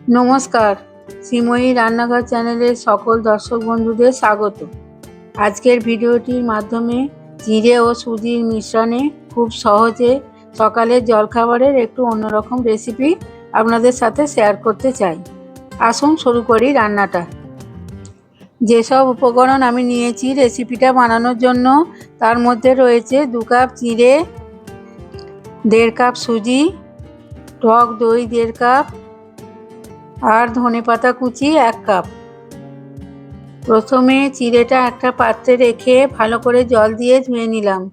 নমস্কার। শ্রীময়ী রান্নাঘর চ্যানেলের সকল দর্শক বন্ধুদের স্বাগত। আজকের ভিডিওটির মাধ্যমে জিরে ও সুজির মিশ্রণে খুব সহজে সকালের জলখাবারের একটু অন্যরকম রেসিপি আপনাদের সাথে শেয়ার করতে চাই। আসুন শুরু করি রান্নাটা। যেসব উপকরণ আমি নিয়েছি রেসিপিটা বানানোর জন্য, তার মধ্যে রয়েছে দু কাপ জিরে, দেড় কাপ সুজি, টক দই দেড় কাপ আর ধনে পাতা কুচি এক কাপ। প্রথমে চিড়েটা একটা পাত্রে রেখে ভালো করে জল দিয়ে ধুয়ে নিলাম।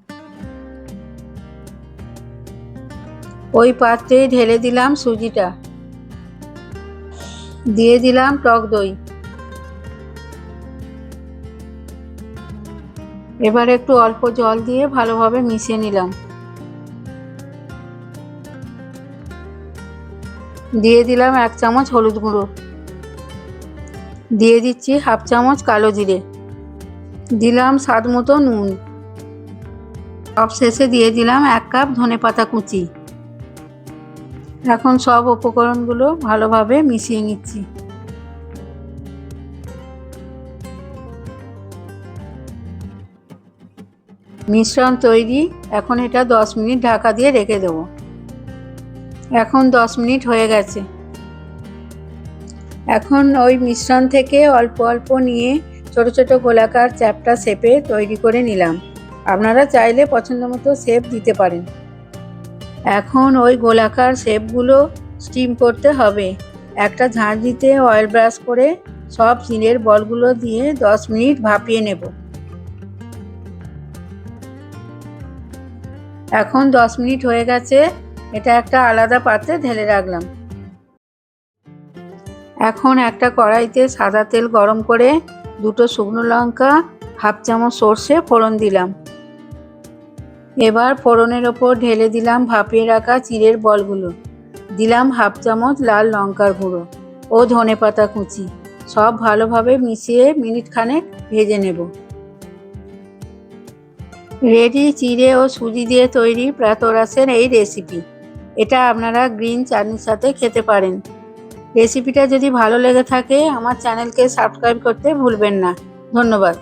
ওই পাত্রে ঢেলে দিলাম সুজিটা। দিয়ে দিলাম টক দই। এবার একটু অল্প জল দিয়ে ভালোভাবে মিশিয়ে নিলাম। দিয়ে দিলাম এক চামচ হলুদ গুঁড়ো। দিয়ে দিচ্ছি হাফ চামচ কালো জিরে। দিলাম স্বাদ মতো নুন। সব শেষে দিয়ে দিলাম এক কাপ ধনে পাতা কুচি। এখন সব উপকরণগুলো ভালোভাবে মিশিয়ে নিচ্ছি। মিশ্রণ তৈরি। এখন এটা দশ মিনিট ঢাকা দিয়ে রেখে দেবো। এখন দশ মিনিট হয়ে গেছে। এখন ওই মিশ্রণ থেকে অল্প অল্প নিয়ে ছোট ছোট গোলাকার চ্যাপটা শেপে তৈরি করে নিলাম। আপনারা চাইলে পছন্দ মতো শেপ দিতে পারেন। এখন ওই গোলাকার শেপগুলো স্টিম করতে হবে। একটা ঝাঁঝ দিতে অয়েল ব্রাশ করে সব চিনের বলগুলো দিয়ে দশ মিনিট ভাপিয়ে নেব। এখন দশ মিনিট হয়ে গেছে। এটা একটা আলাদা পাত্রে ঢেলে রাখলাম। এখন একটা কড়াইতে সাদা তেল গরম করে দুটো শুকনো লঙ্কা, হাফ চামচ সর্ষে ফোড়ন দিলাম। এবার ফোড়নের ওপর ঢেলে দিলাম ভাপিয়ে রাখা চিড়ের বলগুলো। দিলাম হাফ চামচ লাল লঙ্কার গুঁড়ো ও ধনে পাতা কুচি। সব ভালোভাবে মিশিয়ে মিনিট খানেক ভেজে নেব। রেডি চিড়ে ও সুজি দিয়ে তৈরি প্রাতরাসের এই রেসিপি। এটা আপনারা গ্রিন চাটনির সাথে খেতে পারেন। রেসিপিটা যদি ভালো লেগে থাকে, আমার চ্যানেলকে সাবস্ক্রাইব করতে ভুলবেন না। ধন্যবাদ।